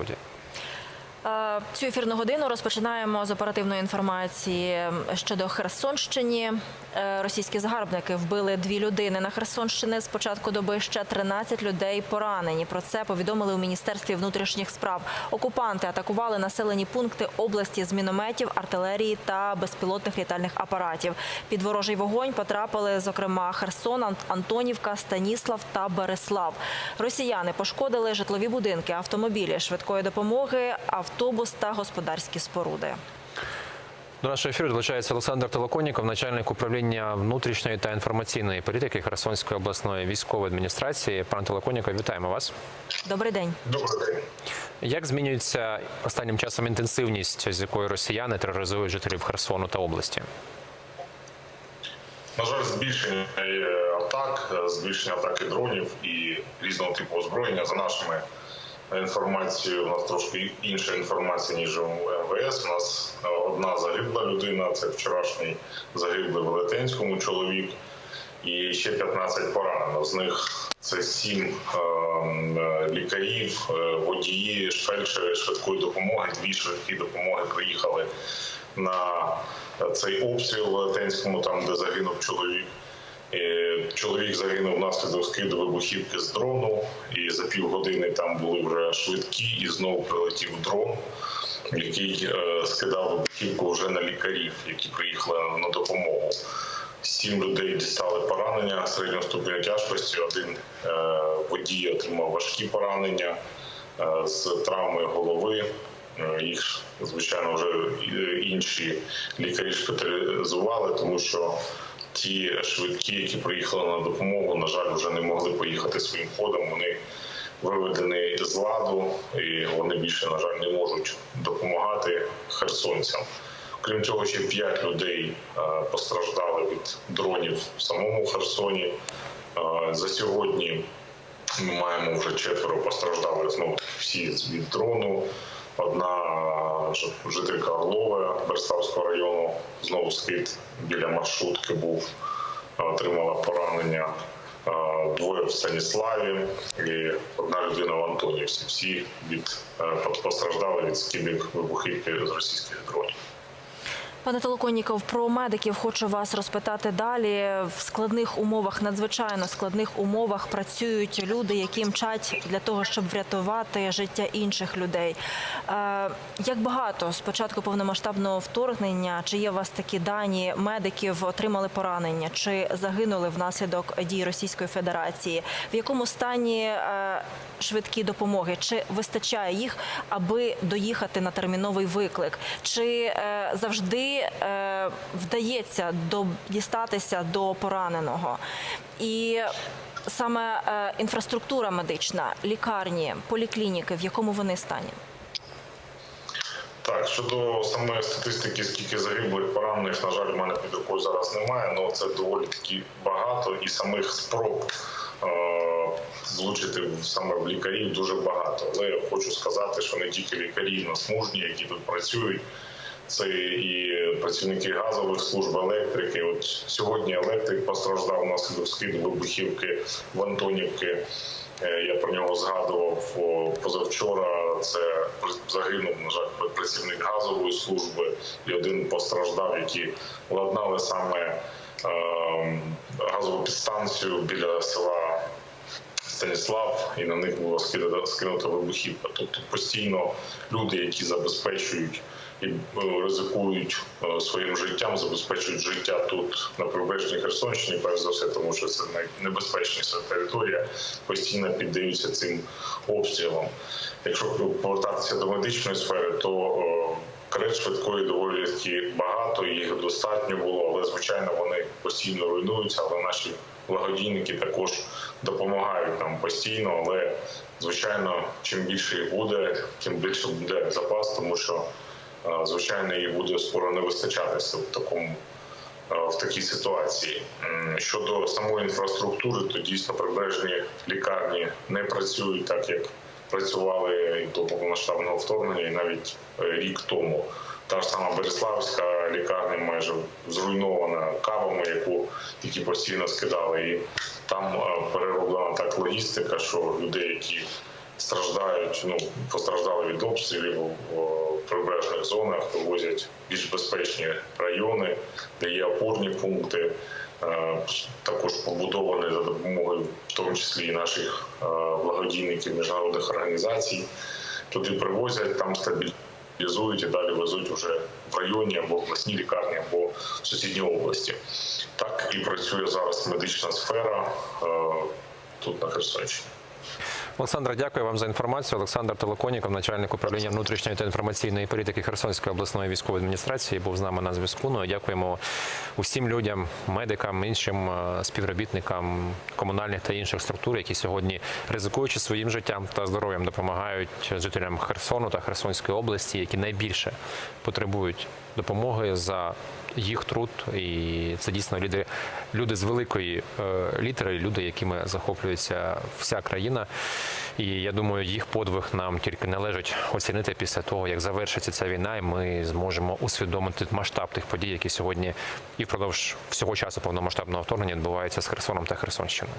студії. Е, Цю ефірну годину розпочинаємо з оперативної інформації щодо Херсонщині. Е, Російські загарбники вбили дві людини на Херсонщині. З початку доби ще 13 людей поранені. Про це повідомили у міністерстві внутрішніх справ. Окупанти атакували населені пункти області з мінометів, артилерії та безпілотних літальних апаратів. Під ворожий вогонь потрапили, зокрема, Херсон, Ан- Антонівка, Станіслав та Береслав. Росіяни пошкодили житлові будинки, автомобілі швидкої допомоги, автобус та господарські споруди. До нашого ефіру долучається Олександр Толоконіков, начальник управління внутрішньої та інформаційної політики Херсонської обласної військової адміністрації. Пане Толоконіков, вітаємо вас. Добрий день. Добрий день. Як змінюється останнім часом інтенсивність, з якою росіяни тероризують жителів Херсону та області? На жаль, збільшення е, атак, е, збільшення атаки дронів і різного типу озброєння за нашими інформацією. У нас трошки інша інформація ніж у МВС. У нас е, одна загибла людина. Це вчорашній загиблий в Велетенському чоловік, і ще 15 поранено. З них це сім е, е, лікарів, е, водії, фельдшери швидкої допомоги. Дві швидкі допомоги приїхали на цей обстріл в Велетенському, там де загинув чоловік. Е, Чоловік загинув внаслідок скиду вибухівки з дрону, і за півгодини там були вже швидкі, і знову прилетів дрон, який е, скидав вибухівку вже на лікарів, які приїхали на допомогу. Сім людей дістали поранення середнього ступеня тяжкості. Один е, водій отримав важкі поранення з травмою голови. Їх звичайно вже інші лікарі шпиталізували, тому що ті швидкі, які приїхали на допомогу, на жаль, вже не могли поїхати своїм ходом. Вони виведені з ладу, і вони більше, на жаль, не можуть допомагати херсонцям. Крім цього, ще п'ять людей е, постраждали від дронів в самому Херсоні. Е, За сьогодні ми маємо вже четверо постраждалих знову всі від дрону. Одна жителька Орлова Берставського району знову скид біля маршрутки був, отримала поранення. Е, Двоє в Станіславі і одна людина в Антонівці. Всі від е, постраждали від скидів вибухівки з російських дронів. Пане Толоконніков, про медиків хочу вас розпитати далі. В складних умовах, надзвичайно складних умовах, працюють люди, які мчать для того, щоб врятувати життя інших людей. Е, як багато з початку повномасштабного вторгнення, чи є у вас такі дані медиків отримали поранення, чи загинули внаслідок дій Російської Федерації? В якому стані е, швидкі допомоги? Чи вистачає їх, аби доїхати на терміновий виклик? Чи е, е, вдається до, дістатися до пораненого? І саме е, інфраструктура медична, лікарні, поліклініки, в якому вони стані? Так, щодо самої статистики, скільки загиблих поранених, на жаль, в мене під рукою зараз немає, але це доволі таки багато, і самих спроб е, влучити саме в лікарів дуже багато. Але я хочу сказати, що не тільки лікарі на смужні, які тут працюють. Це і працівники газових служб, електрики. От сьогодні електрик постраждав внаслідок скиду вибухівки в Антонівки. Е, Я про нього згадував позавчора. Це загинув на жаль працівник газової служби, і один постраждав, які ладнали саме е, газову підстанцію біля села Станіслав, і на них було скинута вибухівка. Тобто постійно люди, які забезпечують і е, ризикують е, своїм життям, забезпечують життя тут на прибережній Херсонщині, перш за все, тому що це найнебезпечніша територія, постійно піддаються цим обстрілам. Якщо повертатися до медичної сфери, то е, карет швидкої доволі таки багато, їх достатньо було, але звичайно вони постійно руйнуються. Але наші благодійники також допомагають нам постійно. Але звичайно, чим більше їх буде, тим більше буде запас, тому що звичайно їх буде скоро не вистачатися в такому. е, В такій ситуації щодо самої інфраструктури, то дійсно прибережні лікарні не працюють так, як працювали до повномасштабного вторгнення, і навіть е, рік тому. Та ж сама Береславська лікарня майже зруйнована кавами, яку які постійно скидали. І там е, перероблена так логістика, що людей, які страждають, ну постраждали від обстрілів прибережних зонах, вивозять більш безпечні райони, де є опорні пункти. Е, Також побудовані за допомогою, в тому числі і наших е, благодійників міжнародних організацій. Туди привозять, там стабілізують і далі везуть уже в районі або в обласній лікарні, або в сусідній області. Так і працює зараз медична сфера е, тут на Херсонщині. Олександр, дякую вам за інформацію. Олександр Толоконіков, начальник управління внутрішньої та інформаційної політики Херсонської обласної військової адміністрації, був з нами на зв'язку. Ну, дякуємо усім людям, медикам, іншим е, співробітникам комунальних та інших структур, які сьогодні, ризикуючи своїм життям та здоров'ям, допомагають жителям Херсону та Херсонської області, які найбільше потребують допомоги за їх труд. І це дійсно люди, люди з великої е, літери, люди, якими захоплюється вся країна. І я думаю, їх подвиг нам тільки належить оцінити після того, як завершиться ця війна, і ми зможемо усвідомити масштаб тих подій, які сьогодні і впродовж всього часу повномасштабного вторгнення відбуваються з Херсоном та Херсонщиною.